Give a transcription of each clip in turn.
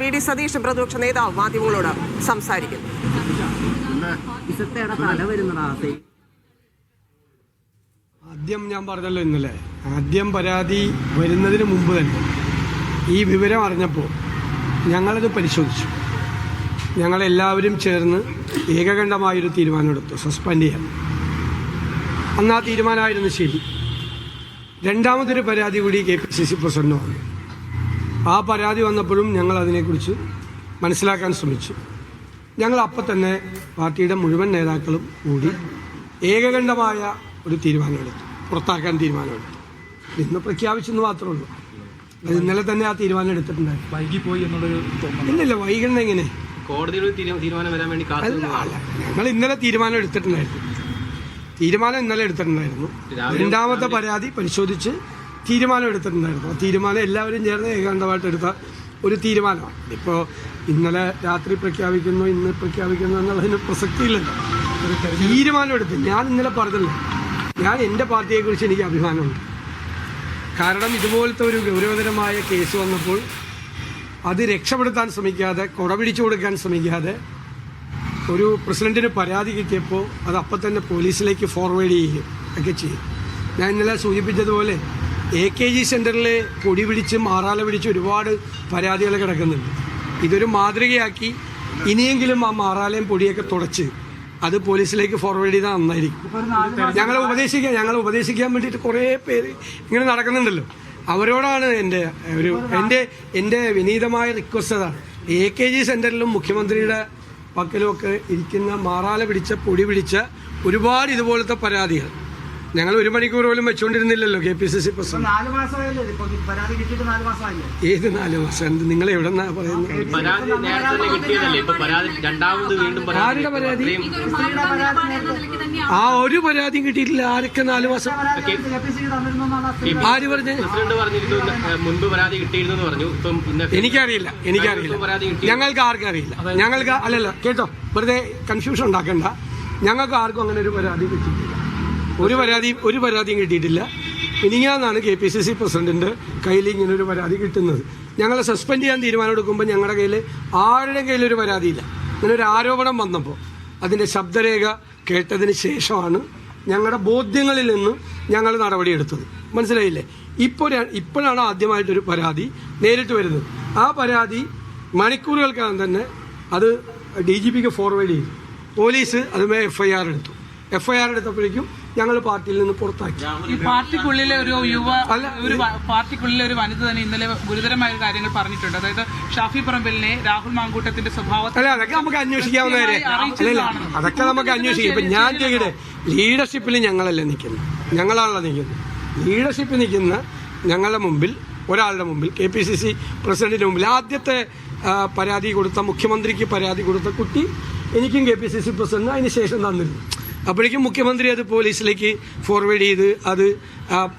V D Satheesh പ്രതിപക്ഷ നേതാവ് മാധ്യമങ്ങളോട് സംസാരിക്കുന്നു. ആദ്യം ഞാൻ പറഞ്ഞല്ലോ ഇന്നലെ ആദ്യം പരാതി വരുന്നതിന് മുമ്പ് തന്നെ ഈ വിവരം അറിഞ്ഞപ്പോൾ ഞങ്ങളത് പരിശോധിച്ചു. ഞങ്ങളെല്ലാവരും ചേർന്ന് ഏകകണ്ഠമായൊരു തീരുമാനമെടുത്തു സസ്പെൻഡ് ചെയ്യാൻ. അന്ന് ആ തീരുമാനമായിരുന്നു ശരി. രണ്ടാമതൊരു പരാതി കൂടി K P C C president വന്നു ആ പരാതി വന്നപ്പോഴും ഞങ്ങൾ അതിനെക്കുറിച്ച് മനസ്സിലാക്കാൻ ശ്രമിച്ചു. ഞങ്ങൾ അപ്പം തന്നെ പാർട്ടിയുടെ മുഴുവൻ നേതാക്കളും കൂടി ഏകകണ്ഠമായ ഒരു തീരുമാനമെടുത്തു. പുറത്താക്കാൻ തീരുമാനമെടുത്തു. ഇന്ന് പ്രഖ്യാപിച്ചെന്ന് മാത്രമേ ഉള്ളൂ. അത് ഇന്നലെ തന്നെ ആ തീരുമാനം എടുത്തിട്ടുണ്ടായിരുന്നു. വൈകിപ്പോയി എന്നുള്ളൊരു തോന്നൽ. വൈകണ്ട എങ്ങനെ? കോടതിയിൽ തീരുമാനം വരാൻ വേണ്ടി ഞങ്ങൾ ഇന്നലെ തീരുമാനം എടുത്തിട്ടുണ്ടായിരുന്നു. തീരുമാനം ഇന്നലെ എടുത്തിട്ടുണ്ടായിരുന്നു. രണ്ടാമത്തെ പരാതി പരിശോധിച്ച് തീരുമാനം എടുത്തിട്ടുണ്ടായിരുന്നു. തീരുമാനം എല്ലാവരും ചേർന്ന് ഏകാന്തമായിട്ട് എടുത്ത ഒരു തീരുമാനമാണ്. ഇപ്പോൾ ഇന്നലെ രാത്രി പ്രഖ്യാപിക്കുന്നു ഇന്ന് പ്രഖ്യാപിക്കുന്നു എന്നുള്ളതിന് പ്രസക്തിയില്ലല്ലോ. ഒരു തീരുമാനം എടുത്ത്. ഞാൻ ഇന്നലെ പറഞ്ഞില്ല. ഞാൻ എന്റെ പാർട്ടിയെക്കുറിച്ച് എനിക്ക് അഭിമാനമുണ്ട്. കാരണം ഇതുപോലത്തെ ഒരു ഗൗരവതരമായ കേസ് വന്നപ്പോൾ അത് രക്ഷപ്പെടുത്താൻ ശ്രമിക്കാതെ കുട പിടിച്ചു കൊടുക്കാൻ ശ്രമിക്കാതെ ഒരു പ്രസിഡന്റിന് പരാതി കിട്ടിയപ്പോൾ അത് അപ്പം തന്നെ പോലീസിലേക്ക് ഫോർവേഡ് ചെയ്യുകയും ഒക്കെ ചെയ്യും ഞാൻ ഇന്നലെ സൂചിപ്പിച്ചതുപോലെ എ കെ ജി സെന്ററിൽ പൊടി പിടിച്ചും മാറാല പിടിച്ചും ഒരുപാട് പരാതികൾ കിടക്കുന്നുണ്ട്. ഇതൊരു മാതൃകയാക്കി ഇനിയെങ്കിലും ആ മാറാലയും പൊടിയൊക്കെ തുടച്ച് അത് പോലീസിലേക്ക് ഫോർവേഡ് ചെയ്താൽ നന്നായിരിക്കും. ഞങ്ങളെ ഉപദേശിക്കാൻ ഞങ്ങളെ ഉപദേശിക്കാൻ വേണ്ടിയിട്ട് കുറേ പേര് ഇങ്ങനെ നടക്കുന്നുണ്ടല്ലോ. അവരോടാണ് എന്റെ ഒരു എന്റെ എന്റെ വിനീതമായ റിക്വസ്റ്റ് അതാണ്. എ കെ ജി സെന്ററിലും മുഖ്യമന്ത്രിയുടെ പക്കലുമൊക്കെ ഇരിക്കുന്ന മാറാല പിടിച്ച പൊടി പിടിച്ച ഒരുപാട് ഇതുപോലത്തെ പരാതികൾ. ഞങ്ങൾ ഒരു മണിക്കൂർ പോലും വെച്ചുകൊണ്ടിരുന്നില്ലല്ലോ K P C C president. നാല് മാസമായല്ലേ ഇപ്പൊ പരാതി കിട്ടിയിട്ട് നാല് മാസമായില്ലേ. ഏത് നാല് മാസം? എന്ത് നിങ്ങൾ എവിടെ നിന്നാ പറയുന്നത് പരാതി നേരത്തെ കിട്ടിയതല്ലേ? ഇപ്പൊ പരാതി രണ്ടാമത് വീണ്ടും പരാതി ആരുടെ പരാതി? അത്രയും സ്ത്രീയുടെ പരാതി നേരത്തെ ആ ഒരു പരാതിയും കിട്ടിയിട്ടില്ല. ആരൊക്കെ നാല് മാസം? പരാതി കെ പി സി തന്നിരുന്നതാണ് ആ സ്ത്രീ ആര് പറഞ്ഞ്? പ്രസിഡന്റ് പറഞ്ഞിരുന്നു. ഏഹ്, മുൻപ് പരാതി കിട്ടിയിരുന്നു എന്ന് പറഞ്ഞു. ഇപ്പം ഇന്ന് എനിക്കറിയില്ല. എനിക്കറിയില്ല. പരാതി കിട്ടി ഞങ്ങൾക്ക് ആർക്കും അറിയില്ല. ഞങ്ങൾക്ക് അല്ലല്ല കേട്ടോ. വെറുതെ കൺഫ്യൂഷൻ ഉണ്ടാക്കണ്ട. ഞങ്ങൾക്ക് ആർക്കും അങ്ങനെ ഒരു പരാതി കിട്ടിയിട്ടില്ല. ഒരു പരാതി ഒരു പരാതിയും കിട്ടിയിട്ടില്ല. മിനിങ്ങാന്നാണ് കെ പി സി സി പ്രസിഡന്റിന്റെ കയ്യിൽ ഇങ്ങനെ ഒരു പരാതി കിട്ടുന്നത്. ഞങ്ങളെ സസ്പെൻഡ് ചെയ്യാൻ തീരുമാനം എടുക്കുമ്പോൾ ഞങ്ങളുടെ കയ്യിൽ ആരുടെയും കയ്യിൽ ഒരു പരാതിയില്ല. ഇങ്ങനെ ഒരു ആരോപണം വന്നപ്പോൾ അതിന്റെ ശബ്ദരേഖ കേട്ടതിന് ശേഷമാണ് ഞങ്ങളുടെ ബോധ്യങ്ങളിൽ നിന്ന് ഞങ്ങൾ നടപടിയെടുത്തത്. മനസ്സിലായില്ലേ? ഇപ്പോൾ ഇപ്പോഴാണ് ആദ്യമായിട്ടൊരു പരാതി നേരിട്ട് വരുന്നത്. ആ പരാതി മണിക്കൂറുകൾക്കകം തന്നെ അത് ഡി ജി പിക്ക് ഫോർവേഡ് ചെയ്തു. പോലീസ് അതുമേ എഫ് ഐ ആർ എടുത്തു. എഫ് ഐ ആർ എടുത്തപ്പോഴേക്കും ഞങ്ങൾ പാർട്ടിയിൽ നിന്ന് പുറത്താക്കി. ഈ പാർട്ടിക്കുള്ളിലെ ഒരു യുവ അല്ല, ഒരു പാർട്ടിക്കുള്ളിലെ ഒരു വനിത തന്നെ ഇന്നലെ ഗുരുതരമായ കാര്യങ്ങൾ പറഞ്ഞിട്ടുണ്ട്. അതായത് ഷാഫി പറമ്പലിനെ രാഹുൽ മാങ്കൂട്ടത്തിന്റെ സ്വഭാവം അല്ല അതൊക്കെ നമുക്ക് അന്വേഷിക്കാവുന്ന അല്ലല്ല അതൊക്കെ നമുക്ക് അന്വേഷിക്കാം. ഇപ്പൊ ഞാൻ ചെയ്യട്ടെ ലീഡർഷിപ്പിൽ ഞങ്ങളല്ല നിൽക്കുന്നത്? ഞങ്ങളാണല്ലോ നിൽക്കുന്നത്. ലീഡർഷിപ്പ് നിൽക്കുന്ന ഞങ്ങളുടെ മുമ്പിൽ ഒരാളുടെ മുമ്പിൽ കെ പി സി സി പ്രസിഡന്റിന് മുമ്പിൽ ആദ്യത്തെ പരാതി കൊടുത്ത മുഖ്യമന്ത്രിക്ക് പരാതി കൊടുത്ത കുട്ടി എനിക്കും K P C C president അതിന് ശേഷം തന്നിരുന്നു. അപ്പോഴേക്കും മുഖ്യമന്ത്രി അത് പോലീസിലേക്ക് ഫോർവേഡ് ചെയ്ത് അത്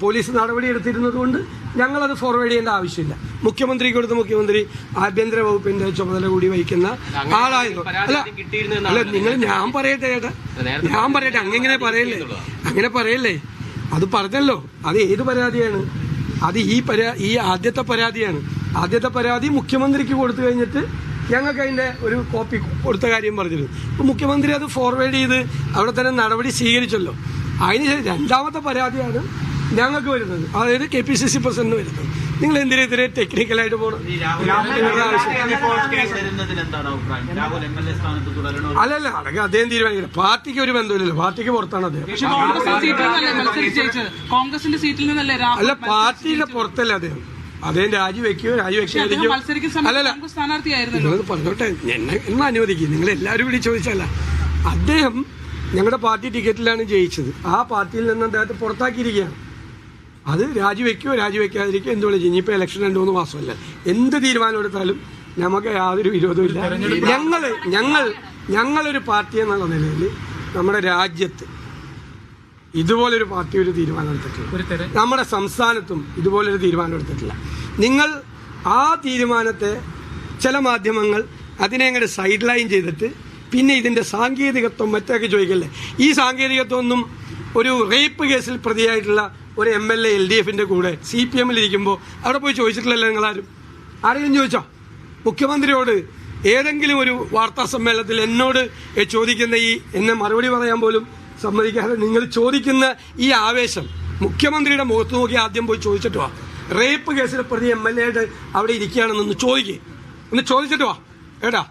പോലീസ് നടപടി എടുത്തിരുന്നത് കൊണ്ട് ഞങ്ങളത് ഫോർവേഡ് ചെയ്യേണ്ട ആവശ്യമില്ല. മുഖ്യമന്ത്രി കൊടുത്ത് മുഖ്യമന്ത്രി ആഭ്യന്തര വകുപ്പിന്റെ ചുമതല കൂടി വഹിക്കുന്ന ആളായിരുന്നു അല്ല അല്ല നിങ്ങൾ ഞാൻ പറയട്ടെ ചേട്ടാ. ഞാൻ പറയട്ടെ. അങ്ങനെ പറയല്ലേ? അങ്ങനെ പറയല്ലേ? അത് പറഞ്ഞല്ലോ. അത് ഏത് പരാതിയാണ്? അത് ഈ പരാ ഈ ആദ്യത്തെ പരാതിയാണ്. ആദ്യത്തെ പരാതി മുഖ്യമന്ത്രിക്ക് കൊടുത്തു കഴിഞ്ഞിട്ട് ഞങ്ങൾക്ക് അതിന്റെ ഒരു കോപ്പി കൊടുത്ത കാര്യം പറഞ്ഞിരുന്നു. അപ്പോൾ മുഖ്യമന്ത്രി അത് ഫോർവേഡ് ചെയ്ത് അവിടെ തന്നെ നടപടി സ്വീകരിച്ചല്ലോ. അതിന് ശേഷം രണ്ടാമത്തെ പരാതിയാണ് ഞങ്ങൾക്ക് വരുന്നത്. അതായത് K P C C president വരുന്നത്. നിങ്ങൾ എന്തിനാ ഇതിനെ ടെക്നിക്കലായിട്ട് പോകണം അല്ലല്ല അതൊക്കെ അദ്ദേഹം തീരുമാനിക്കില്ല. പാർട്ടിക്ക് ഒരു ബന്ധമില്ലല്ലോ. പാർട്ടിക്ക് പുറത്താണ് അദ്ദേഹം. പക്ഷെ സീറ്റിൽ നിന്നല്ലേ മത്സരിച്ച് കോൺഗ്രസിന്റെ സീറ്റിൽ നിന്നല്ലേ അല്ല പാർട്ടിയുടെ പുറത്തല്ല അദ്ദേഹം. അദ്ദേഹം രാജിവെക്കുകയോ രാജിവെക്കുകയോ അല്ലല്ല. സ്ഥാനാർത്ഥിയായിരുന്നല്ലോ. നിങ്ങളത് പറഞ്ഞോട്ടെ എന്നെ എന്നെ അനുവദിക്കും. നിങ്ങൾ എല്ലാവരും കൂടി ചോദിച്ചല്ല. അദ്ദേഹം ഞങ്ങളുടെ പാർട്ടി ടിക്കറ്റിലാണ് ജയിച്ചത്. ആ പാർട്ടിയിൽ നിന്ന് അദ്ദേഹത്തെ പുറത്താക്കിയിരിക്കുകയാണ്. അത് രാജിവെക്കുകയോ രാജിവെക്കാതിരിക്കുകയോ എന്ത് വിളിച്ചു ഇനിയിപ്പോൾ ഇലക്ഷൻ രണ്ട് മൂന്ന് മാസമല്ല. എന്ത് തീരുമാനം എടുത്താലും നമുക്ക് യാതൊരു വിരോധവും ഇല്ല. ഞങ്ങൾ ഞങ്ങൾ ഞങ്ങളൊരു പാർട്ടി എന്നുള്ള നിലയിൽ നമ്മുടെ രാജ്യത്ത് ഇതുപോലൊരു പാർട്ടി ഒരു തീരുമാനം എടുത്തിട്ടില്ല. ഒരു തെര നമ്മുടെ സംസ്ഥാനത്തും ഇതുപോലൊരു തീരുമാനം എടുത്തിട്ടില്ല. നിങ്ങൾ ആ തീരുമാനത്തെ ചില മാധ്യമങ്ങൾ അതിനെ അങ്ങോട്ട് സൈഡ് ലൈൻ ചെയ്തിട്ട് പിന്നെ ഇതിന്റെ സാങ്കേതികത്വം മറ്റൊക്കെ ചോദിക്കല്ലേ? ഈ സാങ്കേതികത്വം ഒന്നും ഒരു റേപ്പ് കേസിൽ പ്രതിയായിട്ടുള്ള ഒരു M L A L D എഫിന്റെ കൂടെ സി പി എമ്മിൽ ഇരിക്കുമ്പോൾ അവിടെ പോയി ചോദിച്ചിട്ടില്ലല്ലോ നിങ്ങളാരും? ആരെങ്കിലും ചോദിച്ചോ? മുഖ്യമന്ത്രിയോട് ഏതെങ്കിലും ഒരു വാർത്താ സമ്മേളനത്തിൽ എന്നോട് ചോദിക്കുന്ന ഈ എന്നെ മറുപടി പറയാൻ പോലും സമ്മതിക്കാതെ നിങ്ങൾ ചോദിക്കുന്ന ഈ ആവേശം മുഖ്യമന്ത്രിയുടെ മുഖത്ത് നോക്കി ആദ്യം പോയി ചോദിച്ചിട്ട് വാ. റേപ്പ് കേസിലെ പ്രതി എം എൽ എയുടെ അവിടെ ഇരിക്കുകയാണെന്നൊന്ന് ചോദിക്കേ. ഒന്ന് ചോദിച്ചിട്ട് വാ. ഏടാ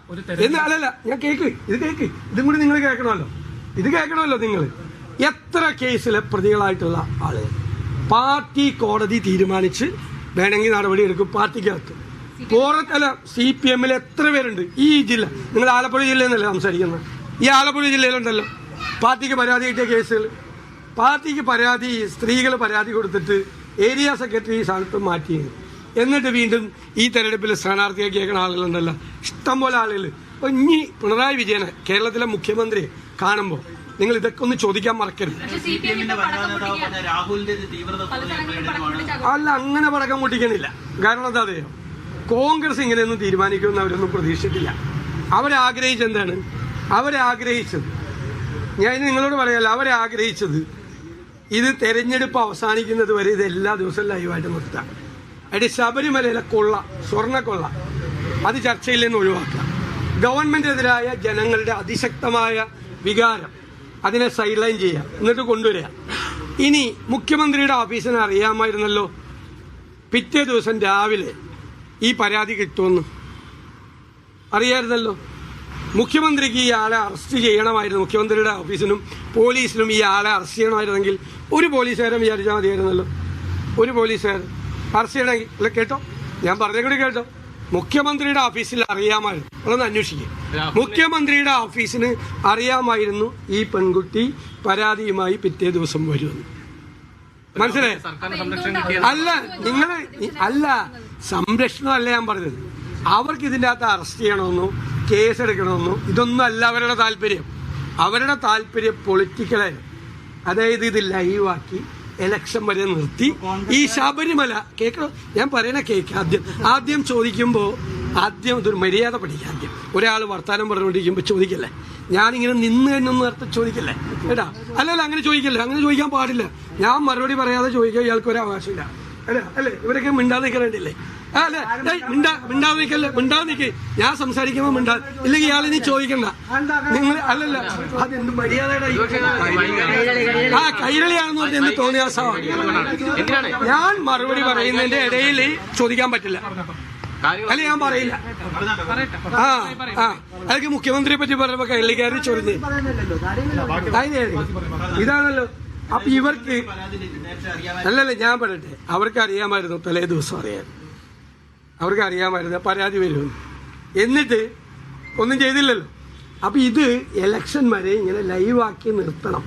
എന്ന് അല്ലല്ല ഞാൻ കേക്ക്. ഇത് കേക്ക്. ഇതും കൂടി നിങ്ങൾ കേൾക്കണമല്ലോ. ഇത് കേൾക്കണമല്ലോ നിങ്ങൾ. എത്ര കേസിലെ പ്രതികളായിട്ടുള്ള ആൾ? പാർട്ടി കോടതി തീരുമാനിച്ച് വേണമെങ്കിൽ നടപടി എടുക്കും പാർട്ടിക്കകത്ത് പുറത്തല്ല സി പി എമ്മിൽ എത്ര പേരുണ്ട്? ഈ ജില്ല. നിങ്ങൾ ആലപ്പുഴ ജില്ലയിൽ നിന്നല്ലേ സംസാരിക്കുന്നത്? ഈ ആലപ്പുഴ ജില്ലയിലുണ്ടല്ലോ. പാർട്ടിക്ക് പരാതി കിട്ടിയ കേസുകൾ. പാർട്ടിക്ക് പരാതി സ്ത്രീകൾ പരാതി കൊടുത്തിട്ട് ഏരിയ സെക്രട്ടറി ഈ സ്ഥാനത്ത് മാറ്റി. എന്നിട്ട് വീണ്ടും ഈ തെരഞ്ഞെടുപ്പിൽ സ്ഥാനാർത്ഥിയെ കേൾക്കുന്ന ആളുകളുണ്ടല്ലോ ഇഷ്ടംപോലെ ആളുകൾ. അപ്പൊ ഇനി പിണറായി വിജയനെ കേരളത്തിലെ മുഖ്യമന്ത്രി കാണുമ്പോൾ നിങ്ങൾ ഇതൊക്കെ ഒന്ന് ചോദിക്കാൻ മറക്കരുത്. അല്ല അങ്ങനെ പടക്കം പൊട്ടിക്കണില്ല. കാരണം എന്താ അതെയോ കോൺഗ്രസ് ഇങ്ങനെയൊന്നും തീരുമാനിക്കുമെന്ന് അവരൊന്നും പ്രതീക്ഷിച്ചിട്ടില്ല. അവരാഗ്രഹിച്ചെന്താണ് അവരാഗ്രഹിച്ചത് ഞാൻ നിങ്ങളോട് പറയാല്ല അവരാഗ്രഹിച്ചത് ഇത് തെരഞ്ഞെടുപ്പ് അവസാനിക്കുന്നത് വരെ ഇത് എല്ലാ ദിവസവും ലൈവായിട്ട് നിർത്താം. അടി ശബരിമലയിലെ കൊള്ള സ്വർണക്കൊള്ള അത് ചർച്ചയിൽ നിന്ന് ഒഴിവാക്കുക ഗവൺമെന്റിനെതിരായ ജനങ്ങളുടെ അതിശക്തമായ വികാരം അതിനെ സൈഡ് ലൈൻ ചെയ്യുക എന്നിട്ട് കൊണ്ടുവരിക ഇനി മുഖ്യമന്ത്രിയുടെ ഓഫീസിന് അറിയാമായിരുന്നല്ലോ. പിറ്റേ ദിവസം രാവിലെ ഈ പരാതി കിട്ടുമെന്ന്. അറിയായിരുന്നല്ലോ. മുഖ്യമന്ത്രിക്ക് ഈ ആളെ അറസ്റ്റ് ചെയ്യണമായിരുന്നു. മുഖ്യമന്ത്രിയുടെ ഓഫീസിനും പോലീസിനും ഈ ആളെ അറസ്റ്റ് ചെയ്യണമായിരുന്നെങ്കിൽ ഒരു പോലീസുകാരൻ വിചാരിച്ചാൽ മതിയായിരുന്നല്ലോ. ഒരു പോലീസുകാരൻ. അറസ്റ്റ് ചെയ്യണമെങ്കിൽ അല്ല കേട്ടോ. ഞാൻ പറഞ്ഞ കൂടി കേട്ടോ. മുഖ്യമന്ത്രിയുടെ ഓഫീസിൽ അറിയാമായിരുന്നു. അതൊന്ന് അന്വേഷിക്കുക മുഖ്യമന്ത്രിയുടെ ഓഫീസിന് അറിയാമായിരുന്നു ഈ പെൺകുട്ടി പരാതിയുമായി പിറ്റേ ദിവസം വരുമെന്ന്. മനസ്സിലായി? അല്ല നിങ്ങൾ അല്ല സംരക്ഷണം അല്ല ഞാൻ പറഞ്ഞത്. അവർക്ക് ഇതിന്റെ അകത്ത് അറസ്റ്റ് ചെയ്യണമെന്നോ കേസ് എടുക്കണമെന്നോ ഇതൊന്നും അല്ല അവരുടെ താല്പര്യം. അവരുടെ താല്പര്യം പൊളിറ്റിക്കലായി അതായത് ഇത് ലൈവാക്കി എലക്ഷൻ വരെ നിർത്തി. ഈ ശബരിമല കേക്ക് ഞാൻ പറയണ കേക്ക് ആദ്യം. ആദ്യം ചോദിക്കുമ്പോൾ ആദ്യം ഇതൊരു മര്യാദ പഠിക്കുക ആദ്യം. ഒരാൾ വർത്താനം പറഞ്ഞുകൊണ്ടിരിക്കുമ്പോൾ ചോദിക്കല്ലേ? ഞാനിങ്ങനെ നിന്ന് എന്നൊന്നും അർത്ഥം ചോദിക്കല്ലേ? കേട്ടാ അല്ലല്ല അങ്ങനെ ചോദിക്കല്ലേ? അങ്ങനെ ചോദിക്കാൻ പാടില്ല. ഞാൻ മറുപടി പറയാതെ ചോദിക്കാൻ ഇയാൾക്ക് ഒരു അവകാശമില്ല. അല്ലേ അല്ലേ? ഇവരൊക്കെ മിണ്ടാതെ നിൽക്കണേണ്ടില്ലേ അല്ലേ മിണ്ടാതെ നിൽക്കല്ലേ ഞാൻ സംസാരിക്കുമ്പോ മിണ്ടാ. ഇല്ലെങ്കിൽ ഇയാൾ ഇനി ചോദിക്കണ്ട. നിങ്ങൾ അല്ലല്ല. ആ കൈരളിയാണെന്ന് പറഞ്ഞ എന്ത് തോന്നിയാസമാണ് ഞാൻ മറുപടി പറയുന്നതിന്റെ ഇടയിൽ ചോദിക്കാൻ പറ്റില്ല. അല്ല ഞാൻ പറയില്ല. ആ ആ. അതൊക്കെ മുഖ്യമന്ത്രിയെ പറ്റി പറഞ്ഞപ്പോ ചൊറിഞ്ഞ്. പറയുന്നില്ലല്ലോ ഇതാണല്ലോ. അപ്പൊ ഇവർക്ക് അല്ലല്ല ഞാൻ പറയട്ടെ. അവർക്ക് അറിയാമായിരുന്നു തലേ ദിവസം അറിയാൻ. അവർക്ക് അറിയാമായിരുന്നു പരാതി വരുമെന്ന്. എന്നിട്ട് ഒന്നും ചെയ്തില്ലല്ലോ. അപ്പൊ ഇത് എലക്ഷൻ വരെ ഇങ്ങനെ ലൈവാക്കി നിർത്തണം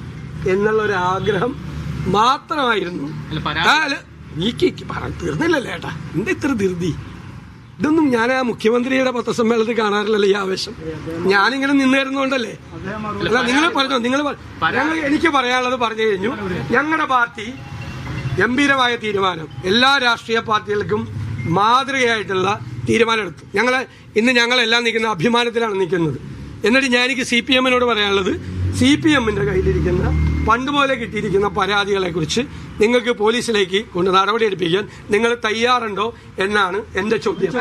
എന്നുള്ള ഒരു ആഗ്രഹം മാത്രമായിരുന്നു നീക്കി പറ തീർന്നില്ലല്ലേ ഏട്ടാ. എന്താ ഇത്ര ധൃതി? ഇതൊന്നും ഞാൻ ആ മുഖ്യമന്ത്രിയുടെ പത്രസമ്മേളനത്തിൽ കാണാറില്ലല്ലോ ഈ ആവേശം. ഞാനിങ്ങനെ നിന്നിരുന്നോണ്ടല്ലേ അല്ല നിങ്ങൾ പറഞ്ഞോ നിങ്ങൾ ഞങ്ങൾ എനിക്ക് പറയാനുള്ളത് പറഞ്ഞു കഴിഞ്ഞു. ഞങ്ങളുടെ പാർട്ടി ഗംഭീരമായ തീരുമാനം. എല്ലാ രാഷ്ട്രീയ പാർട്ടികൾക്കും മാതൃകയായിട്ടുള്ള തീരുമാനമെടുത്തു. ഞങ്ങൾ ഇന്ന് ഞങ്ങളെല്ലാം നിൽക്കുന്ന അഭിമാനത്തിലാണ് നിൽക്കുന്നത്. എന്നിട്ട് ഞാൻ എനിക്ക് സി പി എമ്മിനോട് പറയാനുള്ളത് സി പി എമ്മിന്റെ കയ്യിലിരിക്കുന്ന പണ്ട് പോലെ കിട്ടിയിരിക്കുന്ന പരാതികളെ കുറിച്ച് നിങ്ങൾക്ക് പോലീസിലേക്ക് കൊണ്ട് നടപടി എടുപ്പിക്കാൻ നിങ്ങൾ തയ്യാറുണ്ടോ എന്നാണ് എന്റെ ചോദ്യം.